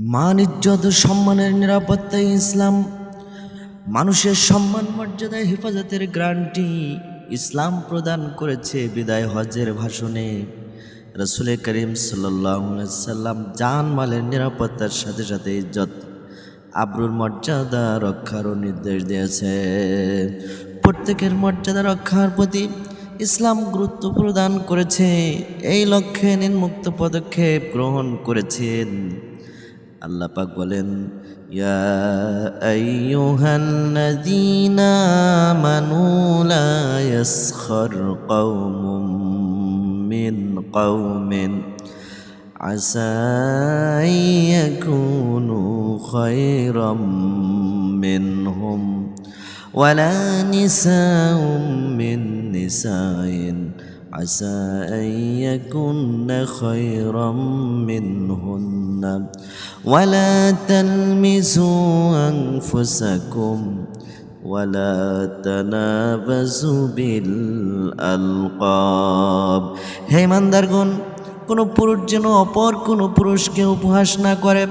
মান ইজ্জত, সম্মানের নিরাপত্তায় ইসলাম। মানুষের সম্মান মর্যাদায় হেফাজতের গ্রান্টি ইসলাম প্রদান করেছে বিদায় হজের ভাষণে। রসুল করিম সাল্লাম জান মালের নিরাপত্তার সাথে সাথে ইজ্জত, আব্রুর মর্যাদা রক্ষারও নির্দেশ দিয়েছে। প্রত্যেকের মর্যাদা রক্ষার প্রতি ইসলাম গুরুত্ব প্রদান করেছে। এই লক্ষ্যে নিম্মুক্ত পদক্ষেপ গ্রহণ করেছেন। আল্লাহ পাক বলেন ইয়া আইয়ুহাল্লাযীনা আমানু লা ইয়াসখার কওমুম মিন কওমিন عسى أن يكونوا خيرا منهم ولا نساء من نساء عسى أن يكن خيرا منهن ولا تلمزوا أنفسكم ولا تنابزوا بالألقاب হে মান্দারগণ কোনো পুরুষ যেন অপর কোনো পুরুষকে উপহাস না করে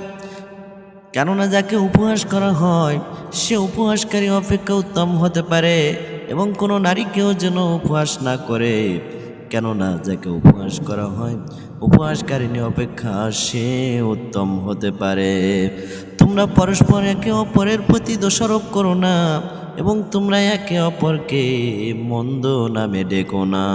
কেননা যাকে উপহাস করা হয় সে উপহাসকারী অপেক্ষা উত্তম হতে পারে এবং কোনো নারীকেও যেন উপহাস না করে কেননা যাকে উপহাস করা হয় উপহাসকারিণী অপেক্ষা সে উত্তম হতে পারে। তোমরা পরস্পর একে অপরের প্রতি দোষারোপ করো না এবং তোমরা একে অপরকে মন্দ নামে ডেকো না।